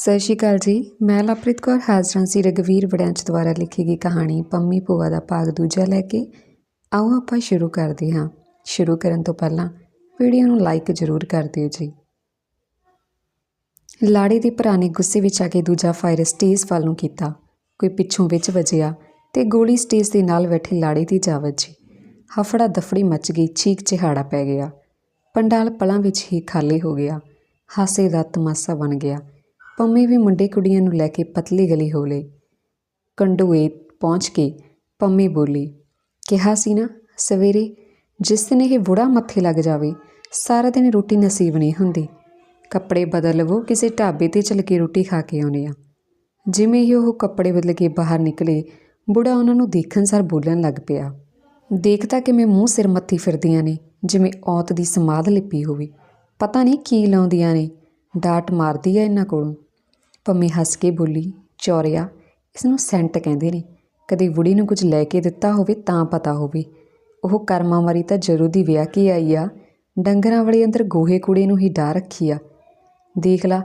ਸਤਿ ਸ਼੍ਰੀ ਅਕਾਲ ਜੀ। ਮੈਂ ਲਵਪ੍ਰੀਤ ਕੌਰ, ਹਾਜ਼ਰਾਂ ਸੀ ਰਗਵੀਰ ਵੜੈਂਚ ਦੁਆਰਾ ਲਿਖੀ ਗਈ ਕਹਾਣੀ ਪੰਮੀ ਭੂਆ ਦਾ ਭਾਗ ਦੂਜਾ ਲੈ ਕੇ। ਆਓ ਆਪਾਂ ਸ਼ੁਰੂ ਕਰਦੇ ਹਾਂ। ਸ਼ੁਰੂ ਕਰਨ ਤੋਂ ਪਹਿਲਾਂ ਵੀਡੀਓ ਨੂੰ ਲਾਈਕ ਜ਼ਰੂਰ ਕਰ ਦਿਓ ਜੀ। ਲਾੜੇ ਦੇ ਭਰਾ ਨੇ ਗੁੱਸੇ ਵਿੱਚ ਆ ਕੇ ਦੂਜਾ ਫਾਇਰ ਸਟੇਜ ਵੱਲ ਨੂੰ ਕੀਤਾ। ਕੋਈ ਪਿੱਛੋਂ ਵਿੱਚ ਵੱਜਿਆ ਤੇ ਗੋਲੀ ਸਟੇਜ ਦੇ ਨਾਲ ਬੈਠੇ ਲਾੜੇ ਦੀ ਜਾ ਵੱਜੀ। ਹਫੜਾ ਦਫੜੀ ਮਚ ਗਈ, ਚੀਕ ਚਿਹਾੜਾ ਪੈ ਗਿਆ। ਪੰਡਾਲ ਪਲਾਂ ਵਿੱਚ ਹੀ ਖਾਲੀ ਹੋ ਗਿਆ। ਹਾਸੇ ਦਾ ਤਮਾਸਾ ਬਣ ਗਿਆ। ਪੰਮੀ ਵੀ ਮੁੰਡੇ ਕੁੜੀਆਂ ਨੂੰ ਲੈ ਕੇ ਪਤਲੀ ਗਲੀ ਹੋ ਲਈ ਕੰਡੂਏ ਪਹੁੰਚ ਕੇ ਪੰਮੀ ਬੋਲੀ, ਕਿਹਾ ਸੀ ਨਾ, ਸਵੇਰੇ ਜਿਸ ਦਿਨ ਇਹ ਬੁੜਾ ਮੱਥੇ ਲੱਗ ਜਾਵੇ, ਸਾਰਾ ਦਿਨ ਰੋਟੀ ਨਸੀਬ ਨਹੀਂ ਹੁੰਦੀ। ਕੱਪੜੇ ਬਦਲ ਲਵੋ, ਕਿਸੇ ਢਾਬੇ ਤੇ ਚਲ ਕੇ ਰੋਟੀ ਖਾ ਕੇ ਆਉਣੇ ਆ ਜਿਵੇਂ ਹੀ ਉਹ ਕੱਪੜੇ ਬਦਲ ਕੇ ਬਾਹਰ ਨਿਕਲੇ, ਬੁੜਾ ਉਹਨਾਂ ਨੂੰ ਦੇਖਣ ਸਾਰ ਬੋਲਣ ਲੱਗ ਪਿਆ। ਦੇਖਦਾ ਕਿਵੇਂ ਮੂੰਹ ਸਿਰ ਮੱਥੀ ਫਿਰਦੀਆਂ ਨੇ, ਜਿਵੇਂ ਔਤ ਦੀ ਸਮਾਧ ਲਿਪੀ ਹੋਵੇ। ਪਤਾ ਨਹੀਂ ਕੀ ਲਾਉਂਦੀਆਂ ਨੇ, ਡਾਟ ਮਾਰਦੀ ਆ ਇਹਨਾਂ ਕੋਲੋਂ। ਪੰਮੀ ਹੱਸ ਕੇ ਬੋਲੀ, ਚੌਰਿਆ ਇਸ ਨੂੰ ਸੈਂਟ ਕਹਿੰਦੇ ਨੇ। ਕਦੇ ਬੁੜੀ ਨੂੰ ਕੁਝ ਲੈ ਕੇ ਦਿੱਤਾ ਹੋਵੇ ਤਾਂ ਪਤਾ ਹੋਵੇ। ਉਹ ਕਰਮਾਂ ਵਾਰੀ ਤਾਂ ਜ਼ਰੂਰ ਦੀ ਵਿਆਹ ਕੇ ਆਈ ਆ। ਡੰਗਰਾਂ ਵਾਲੇ ਅੰਦਰ ਗੋਹੇ ਕੂੜੇ ਨੂੰ ਹੀ ਡਾਹ ਰੱਖੀ ਆ। ਦੇਖ ਲਾ,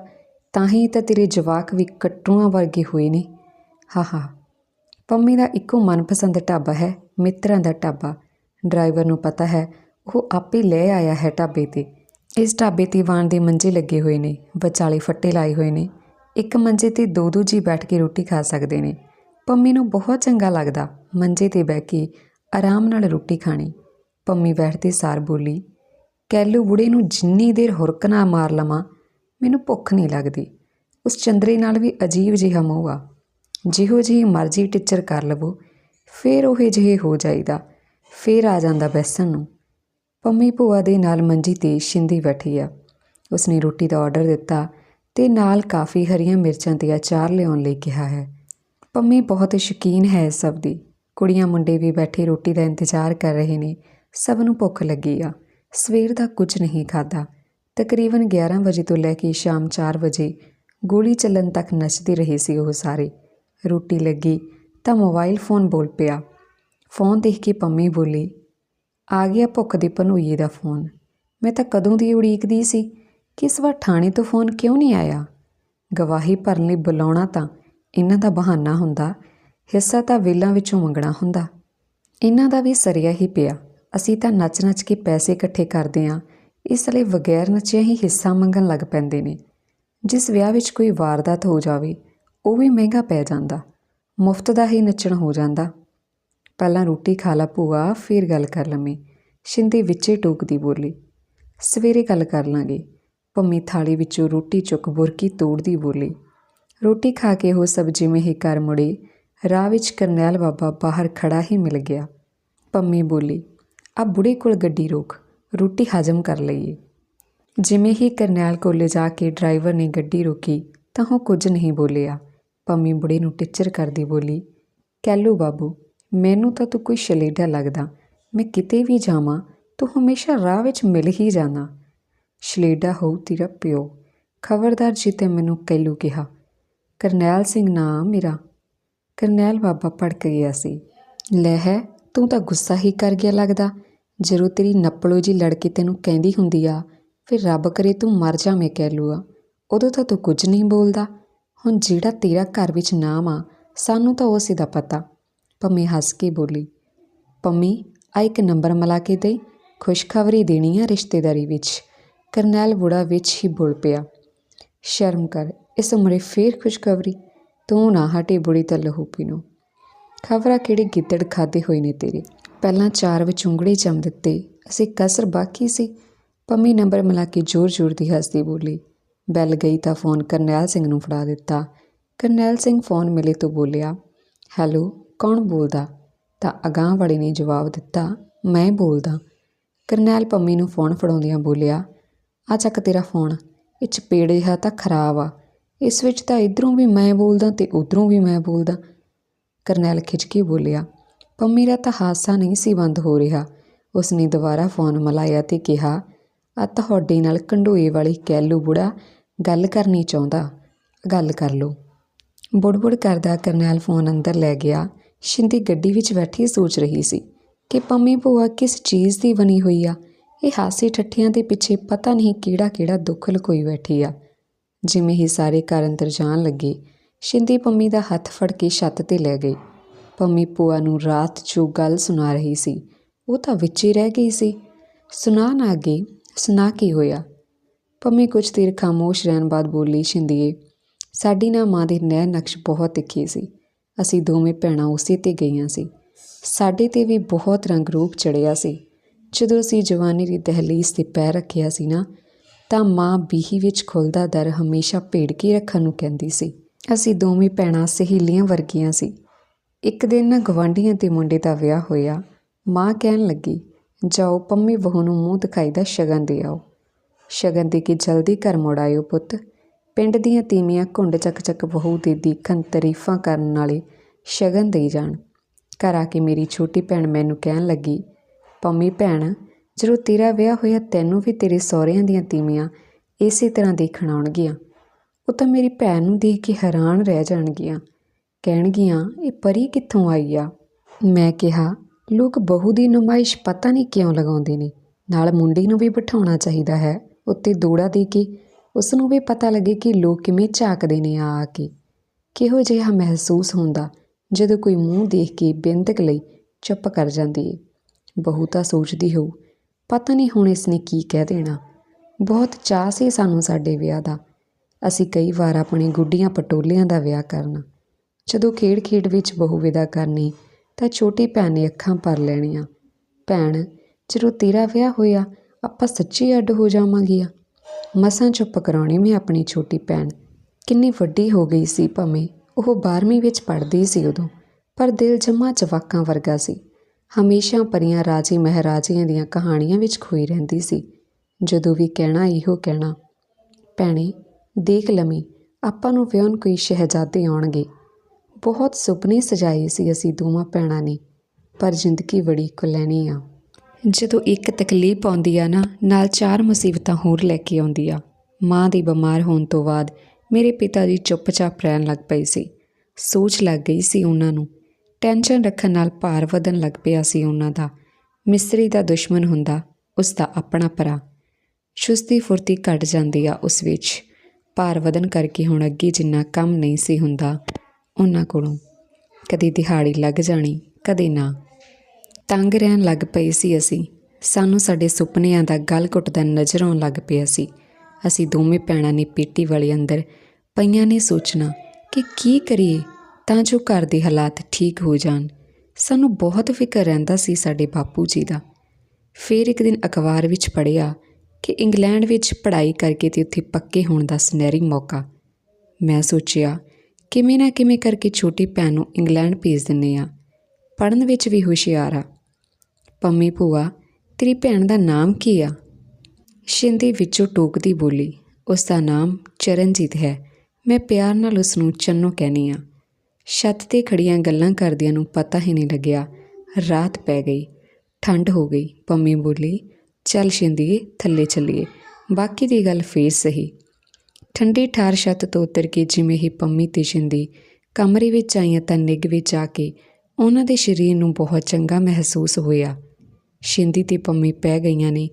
ਤਾਂ ਹੀ ਤਾਂ ਤੇਰੇ ਜਵਾਕ ਵੀ ਕਟਰੂਆਂ ਵਰਗੇ ਹੋਏ ਨੇ। ਹਾ ਹਾ ਪੰਮੀ ਦਾ ਇੱਕੋ ਮਨਪਸੰਦ ਢਾਬਾ ਹੈ, ਮਿੱਤਰਾਂ ਦਾ ਢਾਬਾ। ਡਰਾਈਵਰ ਨੂੰ ਪਤਾ ਹੈ, ਉਹ ਆਪੇ ਲੈ ਆਇਆ ਹੈ ਢਾਬੇ ਤੇ। ਇਸ ਢਾਬੇ ਤੇ ਵਾਣ ਦੇ ਮੰਜੇ ਲੱਗੇ ਹੋਏ ਨੇ, ਵਿਚਾਲੇ ਫੱਟੇ ਲਾਏ ਹੋਏ ਨੇ। ਇੱਕ ਮੰਜੇ ਤੇ ਦੋ ਦੋ ਜੀ ਬੈਠ ਕੇ ਰੋਟੀ ਖਾ ਸਕਦੇ ਨੇ। ਪੰਮੀ ਨੂੰ ਬਹੁਤ ਚੰਗਾ ਲੱਗਦਾ ਮੰਜੇ ਤੇ ਬਹਿ ਕੇ ਆਰਾਮ ਨਾਲ ਰੋਟੀ ਖਾਣੀ। ਪੰਮੀ ਬੈਠਦੇ ਸਾਰ ਬੋਲੀ ਕੈਲੂ ਬੁੜੇ ਨੂੰ ਜਿੰਨੀ ਦੇਰ ਹੁਰਕ ਨਾ ਮਾਰ ਲਵਾਂ, ਮੈਨੂੰ ਭੁੱਖ ਨਹੀਂ ਲੱਗਦੀ। ਉਸ ਚੰਦਰੇ ਨਾਲ ਵੀ ਅਜੀਬ ਜਿਹਾ ਮੋਹ ਆ। ਜਿਹੋ ਜਿਹੀ ਮਰਜ਼ੀ ਟੀਚਰ ਕਰ ਲਵੋ, ਫੇਰ ਉਹ ਜਿਹੇ ਹੋ ਜਾਈਦਾ, ਫੇਰ ਆ ਜਾਂਦਾ ਬੈਸਣ ਨੂੰ। ਪੰਮੀ ਭੂਆ ਦੇ ਨਾਲ ਮੰਜੀ ਤੇ ਸ਼ਿੰਦੀ ਬੈਠੀ ਆ। ਉਸਨੇ ਰੋਟੀ ਦਾ ਆਰਡਰ ਦਿੱਤਾ ਤੇ ਨਾਲ ਕਾਫੀ ਹਰੀਆਂ ਮਿਰਚਾਂ ਤੇ ਅਚਾਰ ਲਿਆਉਣ ਲਈ ਕਿਹਾ ਹੈ। ਪੰਮੀ ਬਹੁਤ ਸ਼ੌਕੀਨ ਹੈ ਸਭ ਦੀ। ਕੁੜੀਆਂ ਮੁੰਡੇ ਵੀ ਬੈਠੇ ਰੋਟੀ ਦਾ ਇੰਤਜ਼ਾਰ ਕਰ ਰਹੇ ਨੇ। ਸਭ ਨੂੰ ਭੁੱਖ ਲੱਗੀ ਆ। ਸਵੇਰ ਦਾ ਕੁਝ ਨਹੀਂ ਖਾਦਾ ਤਕਰੀਬਨ 11 ਵਜੇ ਤੋਂ ਲੈ ਕੇ ਸ਼ਾਮ 4 ਵਜੇ ਗੋਲੀ ਚੱਲਣ ਤੱਕ ਨੱਚਦੇ ਰਹੇ ਸੀ ਉਹ ਸਾਰੇ। ਰੋਟੀ ਲੱਗੀ ਤਾਂ ਮੋਬਾਈਲ ਫੋਨ ਬੋਲ ਪਿਆ। ਫੋਨ ਦੇਖ ਕੇ ਪੰਮੀ ਬੋਲੀ, ਆ ਗਿਆ ਭੁੱਖ ਦੇ ਭਨੋਈਏ ਦਾ ਫੋਨ। ਮੈਂ ਤਾਂ ਕਦੋਂ ਦੀ ਉਡੀਕਦੀ ਸੀ? ਕਿ ਇਸ ਵਾਰ ਥਾਣੇ ਤੋਂ ਫੋਨ ਕਿਉਂ ਨਹੀਂ ਆਇਆ? ਗਵਾਹੀ ਭਰਨ ਲਈ ਬੁਲਾਉਣਾ ਤਾਂ ਇਹਨਾਂ ਦਾ ਬਹਾਨਾ ਹੁੰਦਾ, ਹਿੱਸਾ ਤਾਂ ਵੇਲਾਂ ਵਿੱਚੋਂ ਮੰਗਣਾ ਹੁੰਦਾ। ਇਹਨਾਂ ਦਾ ਵੀ ਸਰਿਆ ਹੀ ਪਿਆ। ਅਸੀਂ ਤਾਂ ਨੱਚ-ਨੱਚ ਕੇ ਪੈਸੇ ਇਕੱਠੇ ਕਰਦੇ ਆਂ ਇਸ ਲਈ ਬਗੈਰ ਨੱਚਿਆ ਹੀ ਹਿੱਸਾ ਮੰਗਣ ਲੱਗ ਪੈਂਦੇ ਨੇ। ਜਿਸ ਵਿਆਹ ਵਿੱਚ ਕੋਈ ਵਾਰਦਾਤ ਹੋ ਜਾਵੇ, ਉਹ ਵੀ ਮਹਿੰਗਾ ਪੈ ਜਾਂਦਾ। ਮੁਫਤ ਦਾ ਹੀ ਨੱਚਣ ਹੋ ਜਾਂਦਾ। ਪਹਿਲਾਂ ਰੋਟੀ ਖਾ ਲਾ ਭੂਆ, ਫਿਰ ਗੱਲ ਕਰ ਲਵੇਂ। ਸ਼ਿੰਦੇ ਵਿੱਚੇ ਟੋਕਦੀ ਬੋਲੀ। ਸਵੇਰੇ ਗੱਲ ਕਰ ਲਾਂਗੇ। ਪੰਮੀ ਥਾਲੀ ਵਿੱਚੋਂ ਰੋਟੀ ਚੁੱਕ ਬੁਰਕੀ ਤੋੜਦੀ ਬੋਲੀ, ਰੋਟੀ ਖਾ ਕੇ ਉਹ ਸਭ ਜਿਵੇਂ ਹੀ ਕਰ ਮੁੜੇ, ਰਾਹ ਵਿੱਚ ਕਰਨੈਲ ਬਾਬਾ ਬਾਹਰ ਖੜਾ ਹੀ ਮਿਲ ਗਿਆ। ਪੰਮੀ ਬੋਲੀ, ਆ ਬੁੜੇ ਕੋਲ ਗੱਡੀ ਰੋਕ, ਰੋਟੀ ਹਜਮ ਕਰ ਲਈਏ। ਜਿਵੇਂ ਹੀ ਕਰਨੈਲ ਕੋਲ ਲਿਜਾ ਕੇ ਡਰਾਈਵਰ ਨੇ ਗੱਡੀ ਰੋਕੀ, ਤਾਂ ਉਹ ਕੁਝ ਨਹੀਂ ਬੋਲਿਆ। ਪੰਮੀ ਬੁੜੇ ਨੂੰ ਟਿੱਚਰ ਕਰਦੀ ਬੋਲੀ, ਕੈਲੂ ਬਾਬੂ, ਮੈਨੂੰ ਤਾਂ ਤੂੰ ਕੋਈ ਸ਼ਲੇਡਾ ਲੱਗਦਾ, ਮੈਂ ਕਿਤੇ ਵੀ ਜਾਵਾਂ, ਤੂੰ ਹਮੇਸ਼ਾ ਰਾਹ ਵਿੱਚ ਮਿਲ ਹੀ ਜਾਣਾ। ਸ਼ਲੇਡਾ ਹੋਊ ਤੇਰਾ ਪਿਓ। ਖਬਰਦਾਰ ਜੀ ਤੇ ਮੈਨੂੰ ਕੈਲੂ ਕਿਹਾ, ਕਰਨੈਲ ਸਿੰਘ ਨਾਮ ਮੇਰਾ। ਕਰਨੈਲ ਬਾਬਾ ਭੜਕ ਗਿਆ ਸੀ। ਲੈ ਹੈ, ਤੂੰ ਤਾਂ ਗੁੱਸਾ ਹੀ ਕਰ ਗਿਆ ਲੱਗਦਾ। ਜਦੋਂ ਤੇਰੀ ਨੱਪਲੋ ਜੀ ਲੜਕੀ ਤੈਨੂੰ ਕਹਿੰਦੀ ਹੁੰਦੀ ਆ, ਫਿਰ ਰੱਬ ਕਰੇ ਤੂੰ ਮਰ ਜਾ ਮੈਂ ਕਹਿ ਆ। ਉਦੋਂ ਤਾਂ ਤੂੰ ਕੁਝ ਨਹੀਂ ਬੋਲਦਾ। ਹੁਣ ਜਿਹੜਾ ਤੇਰਾ ਘਰ ਵਿੱਚ ਨਾਮ ਆ, ਸਾਨੂੰ ਤਾਂ ਉਸੇ ਦਾ ਪਤਾ। ਪੰਮੀ ਹੱਸ ਕੇ ਬੋਲੀ, ਪੰਮੀ, ਆ ਇੱਕ ਨੰਬਰ ਮਿਲਾ ਕੇ ਦੇ ਖੁਸ਼ਖਬਰੀ ਦੇਣੀ ਆ ਰਿਸ਼ਤੇਦਾਰੀ ਵਿੱਚ। ਕਰਨੈਲ ਬੁੜਾ ਵਿੱਚ ਹੀ ਬੁਲ ਪਿਆ। ਸ਼ਰਮ ਕਰ, ਇਸ ਉਮਰੇ ਫੇਰ ਖੁਸ਼ਖਬਰੀ, ਤੂੰ ਨਾ ਹਟੇ ਬੁੜੀ ਤਾਂ ਲਹੂ ਪੀਨੋ ਖਬਰਾਂ ਕਿਹੜੇ ਗਿੱਦੜ ਖਾਦੇ ਹੋਏ ਨੇ ਤੇਰੇ। ਪਹਿਲਾਂ ਚਾਰ ਵਿੱਚ ਉਂਗੜੇ ਜੰਮ ਦਿੱਤੇ, ਅਸੀਂ ਕਸਰ ਬਾਕੀ ਸੀ। ਪੰਮੀ ਨੰਬਰ ਮਿਲਾ ਕੇ ਜ਼ੋਰ-ਜ਼ੋਰ ਦੀ ਹੱਸਦੀ ਬੋਲੀ, ਬੈਲ ਗਈ ਤਾਂ ਫੋਨ ਕਰਨੈਲ ਸਿੰਘ ਨੂੰ ਫੜਾ ਦਿੱਤਾ। ਕਰਨੈਲ ਸਿੰਘ ਫੋਨ ਮਿਲੇ ਤੋਂ ਬੋਲਿਆ, ਹੈਲੋ, ਕੌਣ ਬੋਲਦਾ? ਤਾਂ ਅਗਾਂਹ ਵਾਲੇ ਨੇ ਜਵਾਬ ਦਿੱਤਾ, ਮੈਂ ਬੋਲਦਾ। ਕਰਨੈਲ ਪੰਮੀ ਨੂੰ ਫੋਨ ਫੜਾਉਂਦਿਆਂ ਬੋਲਿਆ ਆ ਚੱਕ ਤੇਰਾ ਫੋਨ। ਇਹ ਚਪੇੜੇ ਹੈ ਤਾਂ ਖਰਾਬ ਆ। ਇਸ ਵਿੱਚ ਤਾਂ ਇਧਰੋਂ ਵੀ ਮੈਂ ਬੋਲਦਾ ਤੇ ਉਧਰੋਂ ਵੀ ਮੈਂ ਬੋਲਦਾ। ਕਰਨੈਲ ਖਿੱਚ ਕੇ ਬੋਲਿਆ, ਪੰਮੀ ਦਾ ਤਾਂ ਹਾਸਾ ਨਹੀਂ ਸੀ ਬੰਦ ਹੋ ਰਿਹਾ। ਉਸਨੇ ਦੁਬਾਰਾ ਫੋਨ ਮਿਲਾਇਆ ਤੇ ਕਿਹਾ, ਆ ਤੁਹਾਡੇ ਨਾਲ ਕੰਡੋਏ ਵਾਲੀ ਕੈਲੂ ਬੁੜਾ ਗੱਲ ਕਰਨੀ ਚਾਹੁੰਦਾ। ਗੱਲ ਕਰ ਲਓ। ਬੁੜਬੁੜ ਕਰਦਾ ਕਰਨੈਲ ਫੋਨ ਅੰਦਰ ਲੈ ਗਿਆ। ਸ਼ਿੰਦੀ ਗੱਡੀ ਵਿੱਚ ਬੈਠੀ ਸੋਚ ਰਹੀ ਸੀ ਕਿ ਪੰਮੀ ਭੂਆ ਕਿਸ ਚੀਜ਼ ਦੀ ਬਣੀ ਹੋਈ ਆ। ਇਹ ਹਾਸੀ ਠੱਠਿਆਂ ਦੇ ਪਿੱਛੇ ਪਤਾ ਨਹੀਂ ਕਿਹੜਾ ਕਿਹੜਾ ਦੁੱਖ ਲੁਕੋਈ ਬੈਠੀ ਆ। ਜਿਵੇਂ ਹੀ ਸਾਰੇ ਘਰ ਅੰਦਰ ਜਾਣ ਲੱਗੇ, ਸ਼ਿੰਦੀ ਪੰਮੀ ਦਾ ਹੱਥ ਫੜ ਕੇ ਛੱਤ ਤੇ ਲੈ ਗਈ। ਪੰਮੀ ਭੂਆ ਨੂੰ ਰਾਤ ਜੋ ਗੱਲ ਸੁਣਾ ਰਹੀ ਸੀ, ਉਹ ਤਾਂ ਵਿੱਚ ਹੀ ਰਹਿ ਗਈ ਸੀ। ਸੁਣਾ ਨਾ ਅੱਗੇ, ਸੁਣਾ ਕੀ ਹੋਇਆ? ਪੰਮੀ ਕੁਝ ਦੇਰ ਖਾਮੋਸ਼ ਰਹਿਣ ਬਾਅਦ ਬੋਲੀ, ਸ਼ਿੰਦੀਏ, ਸਾਡੀ ਨਾ ਮਾਂ ਦੇ ਨੈਣ ਨਕਸ਼ ਬਹੁਤ ਤਿੱਖੇ ਸੀ। ਅਸੀਂ ਦੋਵੇਂ ਭੈਣਾਂ ਉਸੇ ਤੇ ਗਈਆਂ ਸੀ। ਸਾਡੇ ਤੇ ਵੀ ਬਹੁਤ ਰੰਗ ਰੂਪ ਚੜਿਆ ਸੀ। ਜਦੋਂ ਅਸੀਂ ਜਵਾਨੀ ਦੀ ਦਹਲੀਜ਼ ਤੇ ਪੈਰ ਰੱਖਿਆ ਸੀ ਨਾ, ਤਾਂ ਮਾਂ ਬੀਹੀ ਵਿੱਚ ਖੁੱਲਦਾ ਦਰ ਹਮੇਸ਼ਾ ਭੇੜ ਕੇ ਰੱਖਣ ਨੂੰ ਕਹਿੰਦੀ ਸੀ। ਅਸੀਂ ਦੋਵੇਂ ਭੈਣਾਂ ਸਹੇਲੀਆਂ ਵਰਗੀਆਂ ਸੀ। ਇੱਕ ਦਿਨ ਨਾ ਗਵਾਂਢੀਆਂ ਦੇ ਮੁੰਡੇ ਦਾ ਵਿਆਹ ਹੋਇਆ। ਮਾਂ ਕਹਿਣ ਲੱਗੀ, ਜਾਓ, ਪੰਮੀ ਬਹੂ ਨੂੰ ਮੂੰਹ ਦਿਖਾਈ ਦਾ ਸ਼ਗਨ ਦੇ ਆਓ। ਸ਼ਗਨ ਦੇ ਕੇ ਜਲਦੀ ਘਰ ਮੁੜ ਆਇਓ ਪੁੱਤ। ਪਿੰਡ ਦੀਆਂ ਤੀਵੀਆਂ ਘੁੰਡ ਚੱਕ ਚੱਕ ਬਹੂ ਦੀ ਦੀਖਣ ਤਾਰੀਫਾਂ ਕਰਨ ਵਾਲੇ ਸ਼ਗਨ ਦੇਈ ਜਾਣ। ਘਰ ਆ ਕੇ ਮੇਰੀ ਛੋਟੀ ਭੈਣ ਮੈਨੂੰ ਕਹਿਣ ਲੱਗੀ ਪੰਮੀ ਭੈਣ, ਜਦੋਂ ਤੇਰਾ ਵਿਆਹ ਹੋਇਆ ਤੈਨੂੰ ਵੀ ਤੇਰੇ ਸਹੁਰਿਆਂ ਦੀਆਂ ਤੀਵੀਆਂ ਇਸੇ ਤਰ੍ਹਾਂ ਦੇਖਣ ਆਉਣਗੀਆਂ। ਉਹ ਤਾਂ ਮੇਰੀ ਭੈਣ ਨੂੰ ਦੇਖ ਕੇ ਹੈਰਾਨ ਰਹਿ ਜਾਣਗੀਆਂ। ਕਹਿਣਗੀਆਂ, ਇਹ ਪਰੀ ਕਿੱਥੋਂ ਆਈ ਆ? ਮੈਂ ਕਿਹਾ, ਲੋਕ ਬਹੂ ਦੀ ਨੁਮਾਇਸ਼ ਪਤਾ ਨਹੀਂ ਕਿਉਂ ਲਗਾਉਂਦੇ ਨੇ। ਨਾਲ ਮੁੰਡੇ ਨੂੰ ਵੀ ਬਿਠਾਉਣਾ ਚਾਹੀਦਾ ਹੈ। ਉੱਤੇ ਦੋੜਾ ਦੇ ਕੇ ਉਸ ਨੂੰ ਵੀ ਪਤਾ ਲੱਗੇ ਕਿ ਲੋਕ ਕਿਵੇਂ ਝਾਕਦੇ ਨੇ ਆ ਆ ਕੇ। ਕਿਹੋ ਜਿਹਾ ਮਹਿਸੂਸ ਹੁੰਦਾ ਜਦੋਂ ਕੋਈ ਮੂੰਹ ਦੇਖ ਕੇ ਬਿੰਦਕ ਲਈ ਚੁੱਪ ਕਰ ਜਾਂਦੀ ਏ। ਬਹੁਤਾ ਸੋਚਦੀ ਹੋਊ, ਪਤਾ ਨਹੀਂ ਹੁਣ ਇਸ ਨੇ ਕੀ ਕਹਿ ਦੇਣਾ। ਬਹੁਤ ਚਾਅ ਸੀ ਸਾਨੂੰ ਸਾਡੇ ਵਿਆਹ ਦਾ। ਅਸੀਂ ਕਈ ਵਾਰ ਆਪਣੇ ਗੁੱਡੀਆਂ ਪਟੋਲਿਆਂ ਦਾ ਵਿਆਹ ਕਰਨਾ। ਜਦੋਂ ਖੇਡ-ਖੇਡ ਵਿੱਚ ਬਹੂ ਵਿਦਾ ਕਰਨੀ, ਤਾਂ ਛੋਟੀ ਭੈਣ ਨੇ ਅੱਖਾਂ ਭਰ ਲੈਣੀਆਂ। ਭੈਣ, ਜਦੋਂ ਤੇਰਾ ਵਿਆਹ ਹੋਇਆ, ਆਪਾਂ ਸੱਚੀ ਅੱਡ ਹੋ ਜਾਵਾਂਗੀਆਂ। ਮਸਾਂ ਚੁੱਪ ਕਰਾਉਣੀ ਮੈਂ ਆਪਣੀ ਛੋਟੀ ਭੈਣ। ਕਿੰਨੀ ਵੱਡੀ ਹੋ ਗਈ ਸੀ ਭਵੇਂ, ਉਹ 12ਵੀਂ ਵਿੱਚ ਪੜ੍ਹਦੀ ਸੀ ਉਦੋਂ, ਪਰ ਦਿਲ ਜਮਾ ਜਵਾਕਾਂ ਵਰਗਾ ਸੀ। ਹਮੇਸ਼ਾ ਪਰੀਆਂ ਰਾਜੇ ਮਹਾਰਾਜਿਆਂ ਦੀਆਂ ਕਹਾਣੀਆਂ ਵਿੱਚ ਖੋਈ ਰਹਿੰਦੀ ਸੀ। ਜਦੋਂ ਵੀ ਕਹਿਣਾ ਇਹੋ ਕਹਿਣਾ, ਭੈਣੇ, ਦੇਖ ਲਮੀ ਆਪਾਂ ਨੂੰ ਵਿਆਹਣ ਕੋਈ ਸ਼ਹਿਜ਼ਾਦੇ ਆਉਣਗੇ। ਬਹੁਤ ਸੁਪਨੇ ਸਜਾਏ ਸੀ ਅਸੀਂ ਦੋਵਾਂ ਭੈਣਾਂ ਨੇ, ਪਰ ਜ਼ਿੰਦਗੀ ਬੜੀ ਕੁਲੈਣੀ ਆ। ਜਦੋਂ ਇੱਕ ਤਕਲੀਫ ਆਉਂਦੀ ਆ ਨਾ, ਨਾਲ ਚਾਰ ਮੁਸੀਬਤਾਂ ਹੋਰ ਲੈ ਕੇ ਆਉਂਦੀ ਆ। ਮਾਂ ਦੇ ਬਿਮਾਰ ਹੋਣ ਤੋਂ ਬਾਅਦ ਮੇਰੇ ਪਿਤਾ ਜੀ ਚੁੱਪਚਾਪ ਰਹਿਣ ਲੱਗ ਪਏ ਸੀ। ਸੋਚ ਲੱਗ ਗਈ ਸੀ ਉਹਨਾਂ ਨੂੰ ਟੈਨਸ਼ਨ ਰੱਖਣ ਨਾਲ ਭਾਰ ਵਧਣ ਲੱਗ ਪਿਆ ਸੀ ਉਹਨਾਂ ਦਾ। ਮਿਸਤਰੀ ਦਾ ਦੁਸ਼ਮਣ ਹੁੰਦਾ, ਉਸ ਦਾ ਆਪਣਾ ਭਰਾ। ਸੁਸਤੀ ਫੁਰਤੀ ਘਟ ਜਾਂਦੀ ਆ ਉਸ ਵਿੱਚ। ਭਾਰ ਵਧਣ ਕਰਕੇ ਹੁਣ ਅੱਗੇ ਜਿੰਨਾ ਕੰਮ ਨਹੀਂ ਸੀ ਹੁੰਦਾ, ਉਹਨਾਂ ਕੋਲੋਂ ਕਦੇ ਦਿਹਾੜੀ ਲੱਗ ਜਾਣੀ, ਕਦੇ ਨਾ। ਤੰਗ ਰਹਿਣ ਲੱਗ ਪਏ ਸੀ ਅਸੀਂ। ਸਾਨੂੰ ਸਾਡੇ ਸੁਪਨਿਆਂ ਦਾ ਗਲ ਘੁੱਟਦਾ ਨਜ਼ਰ ਆਉਣ ਲੱਗ ਪਿਆ ਸੀ। ਅਸੀਂ ਦੋਵੇਂ ਭੈਣਾਂ ਨੇ ਪੇਟੀ ਵਾਲੇ ਅੰਦਰ ਪਈਆਂ ਨੇ ਸੋਚਣਾ ਕਿ ਕੀ ਕਰੀਏ? ਤਾਂ ਜੋ ਘਰ ਦੇ ਹਾਲਾਤ ਠੀਕ ਹੋ ਜਾਣ। ਸਾਨੂੰ ਬਹੁਤ ਫਿਕਰ ਰਹਿੰਦਾ ਸੀ ਸਾਡੇ ਬਾਪੂ ਜੀ ਦਾ। ਫਿਰ ਇੱਕ ਦਿਨ ਅਖਬਾਰ ਵਿੱਚ ਪੜ੍ਹਿਆ ਕਿ ਇੰਗਲੈਂਡ ਵਿੱਚ ਪੜ੍ਹਾਈ ਕਰਕੇ ਤੇ ਉੱਥੇ ਪੱਕੇ ਹੋਣ ਦਾ ਸੁਨਹਿਰੀ ਮੌਕਾ। ਮੈਂ ਸੋਚਿਆ, ਕਿਵੇਂ ਨਾ ਕਿਵੇਂ ਕਰਕੇ ਛੋਟੀ ਭੈਣ ਨੂੰ ਇੰਗਲੈਂਡ ਭੇਜ ਦਿੰਨੇ ਆ ਪੜਨ ਵਿੱਚ ਵੀ ਹੁਸ਼ਿਆਰ ਆ ਪੰਮੀ ਭੂਆ, ਤੇਰੀ ਭੈਣ ਦਾ ਨਾਮ ਕੀ ਆ? ਸ਼ਿੰਦੇ ਵਿੱਚੋਂ ਟੋਕਦੀ ਬੋਲੀ ਉਸ ਦਾ ਨਾਮ ਚਰਨਜੀਤ ਹੈ। ਮੈਂ ਪਿਆਰ ਨਾਲ ਉਸ ਨੂੰ ਚੰਨੋ ਕਹਿਨੀ ਆ ਛੱਤ ਤੇ ਖੜੀਆਂ ਗੱਲਾਂ ਕਰਦਿਆਂ ਨੂੰ ਪਤਾ ਹੀ ਨਹੀਂ ਲੱਗਿਆ। ਰਾਤ ਪੈ ਗਈ। ਠੰਡ ਹੋ ਗਈ। ਪੰਮੀ ਬੋਲੀ, ਚੱਲ ਸ਼ਿੰਦੀਏ, ਥੱਲੇ ਚੱਲੀਏ। ਬਾਕੀ ਦੀ ਗੱਲ ਫੇਰ ਸਹੀ। ਠੰਡੀ ਠਾਰ ਛੱਤ ਤੋਂ ਉਤਰ ਕੇ ਜਿਵੇਂ ਹੀ ਪੰਮੀ ਤੇ ਸ਼ਿੰਦੀ ਕਮਰੇ ਵਿੱਚ ਆਈਆਂ ਤਾਂ ਨਿੱਘ ਵਿੱਚ ਆ ਕੇ ਉਹਨਾਂ ਦੇ ਸਰੀਰ ਨੂੰ ਬਹੁਤ ਚੰਗਾ ਮਹਿਸੂਸ ਹੋਇਆ। ਸ਼ਿੰਦੀ ਤੇ ਪੰਮੀ ਪੈ ਗਈਆਂ ਨੇ।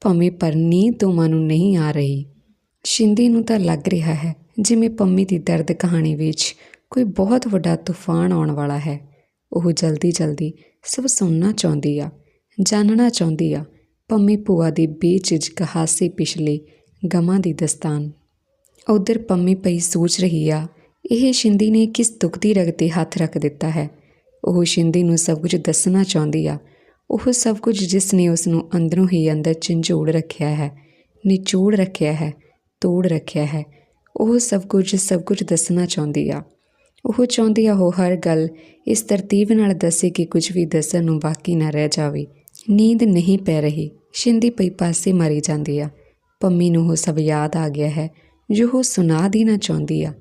ਭਾਵੇਂ ਪਰ ਨੀਂਦ ਦੋਵਾਂ ਨੂੰ ਨਹੀਂ ਆ ਰਹੀ। ਸ਼ਿੰਦੀ ਨੂੰ ਤਾਂ ਲੱਗ ਰਿਹਾ ਹੈ ਜਿਵੇਂ ਪੰਮੀ ਦੀ ਦਰਦ ਕਹਾਣੀ ਵਿੱਚ ਕੋਈ ਬਹੁਤ ਵੱਡਾ ਤੂਫਾਨ ਆਉਣ ਵਾਲਾ ਹੈ। ਉਹ ਜਲਦੀ ਜਲਦੀ ਸਭ ਸੁਣਨਾ ਚਾਹੁੰਦੀ ਆ ਜਾਣਨਾ ਚਾਹੁੰਦੀ ਆ, ਪੰਮੀ ਭੂਆ ਦੀ ਬੇਚਿਜਕ ਹਾਸੇ ਪਿਛਲੇ ਗਮਾਂ ਦੀ ਦਸਤਾਨ। ਉਧਰ ਪੰਮੀ ਪਈ ਸੋਚ ਰਹੀ ਆ, ਇਹ ਸ਼ਿੰਦੀ ਨੇ ਕਿਸ ਦੁਖਦੀ ਰਗ ਤੇ ਹੱਥ ਰੱਖ ਦਿੱਤਾ ਹੈ? ਉਹ ਸ਼ਿੰਦੀ ਨੂੰ ਸਭ ਕੁਝ ਦੱਸਣਾ ਚਾਹੁੰਦੀ ਆ, ਉਹ ਸਭ ਕੁਝ ਜਿਸ ਨੇ ਉਸ ਨੂੰ ਅੰਦਰੋਂ ਹੀ ਅੰਦਰ ਝੰਜੋੜ ਰੱਖਿਆ ਹੈ, ਨਿਚੋੜ ਰੱਖਿਆ ਹੈ, ਤੋੜ ਰੱਖਿਆ ਹੈ, ਉਹ ਸਭ ਕੁਝ ਸਭ ਕੁਝ ਦੱਸਣਾ ਚਾਹੁੰਦੀ ਆ। ਉਹ ਚਾਹੁੰਦੀ ਆ ਉਹ ਹਰ ਗੱਲ ਇਸ ਤਰਤੀਬ ਨਾਲ ਦੱਸੇ ਕਿ ਕੁਝ ਵੀ ਦੱਸਣ ਨੂੰ ਬਾਕੀ ਨਾ ਰਹਿ ਜਾਵੇ। ਨੀਂਦ ਨਹੀਂ ਪੈ ਰਹੀ। ਸ਼ਿੰਦੀ ਪਈ ਪਾਸੇ ਮਾਰੀ ਜਾਂਦੀ ਆ। ਪੰਮੀ ਨੂੰ ਉਹ ਸਭ ਯਾਦ ਆ ਗਿਆ ਹੈ, ਜੋ ਉਹ ਸੁਣਾ ਦੇਣਾ ਚਾਹੁੰਦੀ ਆ।